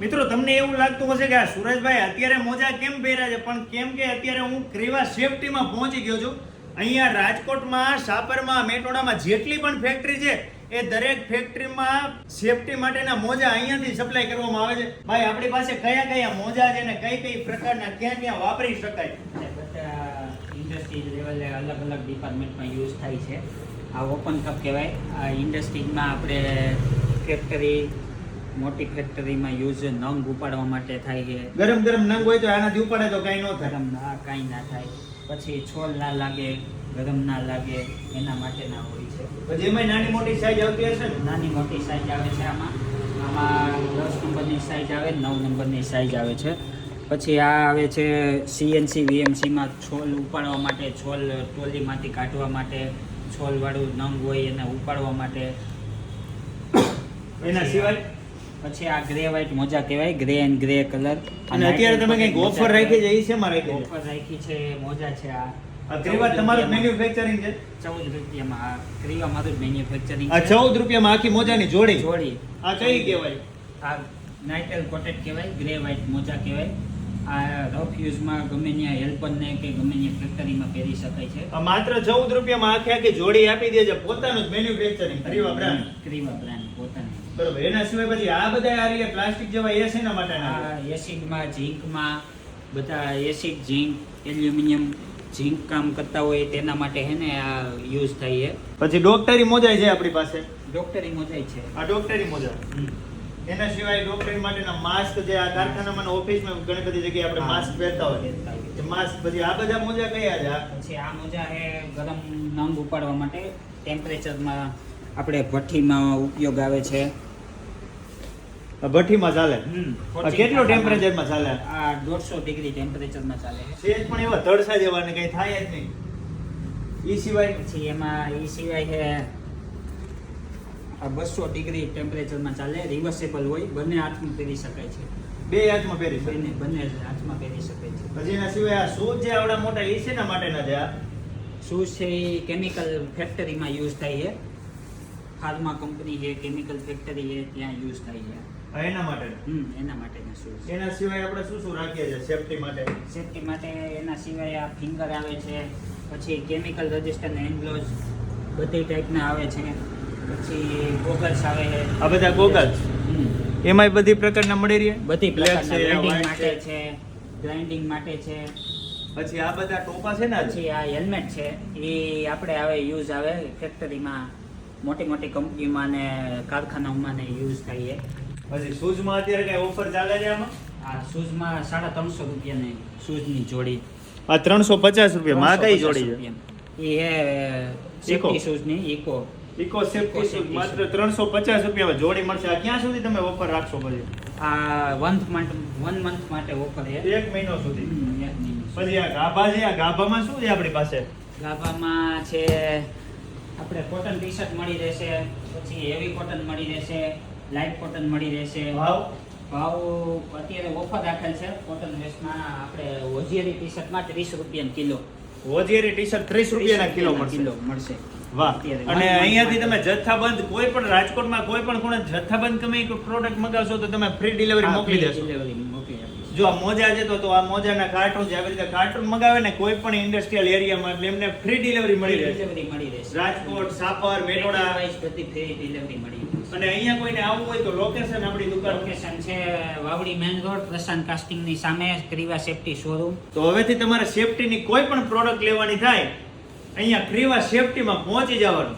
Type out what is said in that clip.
મિત્રો, તમને એવું લાગતું હશે કે આ સુરજભાઈ અત્યારે મોજા કેમ પહેર્યા છે? પણ કેમ કે અત્યારે હું ક્રેવા સેફટીમાં પહોંચી ગયો છું. અહીંયા રાજકોટમાં, સાપરમાં, મેટોડામાં જેટલી પણ ફેક્ટરી છે, એ દરેક ફેક્ટરીમાં સેફટી માટેના મોજા અહીંયાથી સપ્લાય કરવામાં આવે છે. ભાઈ, આપણી પાસે કયા કયા મોજા છે ને કઈ કઈ પ્રકારના ક્યાં ક્યાં વાપરી શકાય? અને બધા ઇન્ડસ્ટ્રી લેવલે અલગ અલગ ડિપાર્ટમેન્ટમાં યુઝ થાય છે. આ ઓપન કપ કહેવાય. આ ઇન્ડસ્ટ્રીમાં આપણે ફેક્ટરી મોટી ફેક્ટરીમાં યુઝ નંગ ઉપાડવા માટે થાય છે. ગરમ ગરમ નંગ હોય તો આનાથી ઉપાડે તો કાંઈ ન થાય. ગરમ ના કાંઈ ના થાય. પછી છોલ ના લાગે ગરમ ના લાગે એના માટેના હોય છે. પછી એમાં નાની મોટી સાઈઝ આવતી હશે ને? નાની મોટી સાઈઝ આવે છે આમાં. આમાં દસ નંબરની સાઈઝ આવે નવ નંબરની સાઈઝ આવે છે. પછી આ આવે છે સીએનસી વીએમસીમાં છોલ ઉપાડવા માટે છોલ ટોલીમાંથી કાઢવા માટે છોલવાળું નંગ હોય એને ઉપાડવા માટે. એના સિવાય? પછી આ ગ્રે વ્હાઇટ મોજા કહેવાય ગ્રે એન્ડ ગ્રે કલર અને અત્યારે તમે કંઈક ઓફર રાખી છે એ છે? મારે ઓફર રાખી છે મોજા છે આ. આ તમારું મેન્યુફેક્ચરિંગ છે? ચૌદ રૂપિયામાં આ મારું મેન્યુફેક્ચરિંગ આ ચૌદ રૂપિયામાં આખી મોજાની જોડી? જોડી. આ કઈ કહેવાય? આ નાઇટેલ કોટેડ કહેવાય ગ્રે વ્હાઇટ મોજા કહેવાય. આ રફ યુઝમાં ગમે ત્યાં હેલ્પરને કે ગમે ત્યાં ફેક્ટરીમાં પહેરી શકાય છે. માત્ર ચૌદ રૂપિયામાં આખી આખી જોડી આપી દે છે. પોતાનું જ manufacturing Kriva brand Kriva brand પોતાની. બરોબર એના સિવાય પછી આ બધા આ રીતે પ્લાસ્ટિક જેવા એ શેના માટેના એસિડમાં ઝીંકમાં બધા એસિડ ઝીંક એલ્યુમિનિયમ ઝીંક કામ કરતા હોય તેના માટે હે ને આ યુઝ થાય છે. પછી ડોક્ટરી મોજાય છે આપણી પાસે? ડોક્ટરી મોજાય છે. આ ડોક્ટરી મોજા. એના સિવાય ડોક્ટરી માટેના માસ્ક જે આ કારખાનામાં ઓફિસમાં ઘણી બધી જગ્યાએ આપણે માસ્ક પહેરતા હોય માસ્ક પછી આ બધા મોજા કયા છે? પછી આ મોજા હે ગરમ નંગ ઉપાડવા માટે ટેમ્પરેચરમાં આપણે ભઠ્ઠીમાં ઉપયોગ આવે છે. ભઠ્ઠીમાં ચાલે. કેટલો ટેમ્પરેચરમાં ચાલે? આ દોઢસો ડિગ્રી ટેમ્પરેચરમાં ચાલે છે. સેજ પણ એવા ધડસા જેવા ને કઈ થાય જ નહીં. એ સિવાય? પછી એમાં એ સિવાય છે આ બસો ડિગ્રી ટેમ્પરેચરમાં ચાલે રિવર્સેબલ હોય બંને હાથમાં પહેરી શકાય છે. બે હાથમાં પહેરી શકે બંને બંને હાથમાં પહેરી શકાય છે. પછી એના સિવાય આ શૂઝ જે આવડા મોટા એ શેના માટેના છે આ? શૂઝ છે એ કેમિકલ ફેક્ટરીમાં યુઝ થાય છે. ફાર્મા કંપની છે કેમિકલ ફેક્ટરી છે ત્યાં યુઝ થાય છે. એના માટે હમ એના માટેના શૂઝ એના સિવાય આપણે શું શું રાખીએ છીએ? સેફટી માટે? સેફટી માટે એના સિવાય આ ફિંગર આવે છે પછી કેમિકલ રજિસ્ટર હેન્ડ ગ્લોવ્સ બધી ટાઈપના આવે છે. પછી ગોગલ્સ આવે છે. આ બધા? હમ. એમાંય બધી પ્રકારના મળી રહી? બધી પ્રકારના છે, વેલ્ડિંગ માટે છે. ગ્રાઇન્ડિંગ માટે છે. પછી આ બધા ટોપા છે ને? પછી આ હેલ્મેટ છે એ આપણે આવે યુઝ આવે ફેક્ટરીમાં મોટી મોટી કંપનીમાં ને કારખાનાઓમાં ને યુઝ થાય પછી શૂઝમાં અત્યારે કઈ ઓફર ચાલે છે આમાં? આ શૂઝમાં સાડા ત્રણસો રૂપિયાની શૂઝની જોડી. આ ત્રણસો પચાસ રૂપિયામાં આ કઈ જોડી છે? એ હે સેફ્ટી શૂઝની ઇકો ઇકો સેફ્ટી માત્ર ત્રણસો પચાસ રૂપિયામાં જોડી મળશે. આ ક્યાં સુધી તમે ઓફર રાખશો પછી? આ વન મંથ વન મંથ માટે ઓફર છે. એક મહિનો સુધી. પછી આ ગાભા છે આ ગાભામાં શું છે આપણી પાસે? ગાભામાં છે આપણે કોટન ટી શર્ટ મળી રહેશે પછી હેવી કોટન મળી રહેશે લાઇટ કોટન મળી રહેશે. ભાવ? ભાવ અત્યારે ઓફર રાખેલ છે. કોટન વેસ્ટમાં આપણે હોજિયરી ટી શર્ટમાં ત્રીસ રૂપિયા કિલો. વજેરી ટી શર્ટ ત્રીસ રૂપિયાના કિલો કિલો મળશે. વાહ. અને અહીંયાથી તમે જથ્થાબંધ કોઈ પણ રાજકોટમાં કોઈ પણ ખૂણે જથ્થાબંધ તમે પ્રોડક્ટ મગાવશો તો તમે ફ્રી ડિલિવરી મોકલી દેશો. જો આ મોજા છે તો આ મોજાના કાર્ટૂન છે આવી રીતે કાર્ટૂન મગાવે ને કોઈ પણ ઇન્ડસ્ટ્રીયલ એરિયામાં એટલે એમને ફ્રી ડિલિવરી મળી રહેશે રાજકોટ સાપર મેટોડા. બધી free delivery મળી અને અહીંયા કોઈને આવવું હોય તો લોકેશન આપણી દુકાન. લોકેશન છે વાવડી મેન રોડ પ્રશાંત કાસ્ટિંગની સામે ક્રીવા સેફ્ટી શોરૂમ તો હવેથી તમારે સેફટીની કોઈ પણ પ્રોડક્ટ લેવાની થાય અહીંયા ક્રીવા સેફટીમાં પહોંચી જવાનું.